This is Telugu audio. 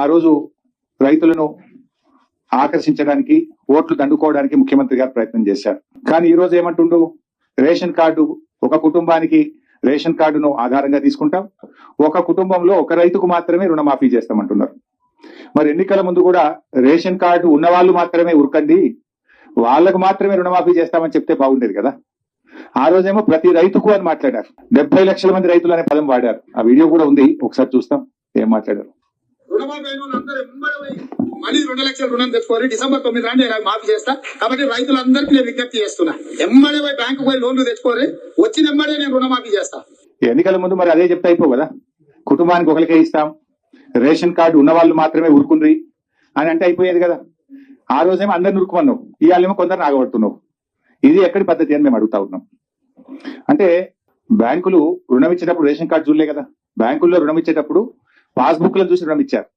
ఆ రోజు రైతులను ఆకర్షించడానికి ఓట్లు దండుకోవడానికి ముఖ్యమంత్రి గారు ప్రయత్నం చేశారు. కానీ ఈ రోజు ఏమంటుండు? రేషన్ కార్డు ఒక కుటుంబానికి రేషన్ కార్డును ఆధారంగా తీసుకుంటాం. ఒక కుటుంబంలో ఒక రైతుకు మాత్రమే రుణమాఫీ చేస్తామంటున్నారు. మరి ఎన్నికల ముందు కూడా రేషన్ కార్డు ఉన్న వాళ్ళు మాత్రమే ఉరకండి. వాళ్ళకు మాత్రమే రుణమాఫీ చేస్తామని చెప్తే బాగుండేది కదా. ఆ రోజేమో ప్రతి రైతుకు అని మాట్లాడారు. డెబ్బై లక్షల మంది రైతులు అనే పదం వాడారు. ఆ వీడియో కూడా ఉంది. ఒకసారి చూస్తాం. ఏం మాట్లాడారు? రుణమాఫీ అయిన వాళ్ళందరూ ఎంబడి మళ్ళీ రెండు లక్షల రుణం తెచ్చుకోవాలి డిసెంబర్ తొమ్మిది రాండి నేను మాఫీ చేస్తా. కాబట్టి రైతులందరికీ నేను విజ్ఞప్తి చేస్తున్నా. ఎంబడి పోయి బ్యాంకు పోయి లోన్లు తెచ్చుకోవాలి వచ్చిన ఎంబడే నేను రుణమాఫీ చేస్తా. ఎన్నికల ముందు మరి అదే చెప్తే అయిపో కదా? కుటుంబానికి ఒకరికే ఇస్తాం. రేషన్ కార్డు ఉన్న వాళ్ళు మాత్రమే ఊరుకుండ్రి అని అంటే అయిపోయేది కదా? ఆ రోజేమో అందరిని ఉరుకుమన్నావు ఇవాళేమో కొందరు నాగబడుతున్నావు ఇది ఎక్కడి పద్ధతి అని మేము అడుగుతా ఉన్నాం. అంటే బ్యాంకులు రుణం ఇచ్చేటప్పుడు రేషన్ కార్డు చూడలే కదా? బ్యాంకుల్లో రుణం ఇచ్చేటప్పుడు పాస్బుక్లో చూసి రుణం ఇచ్చారు.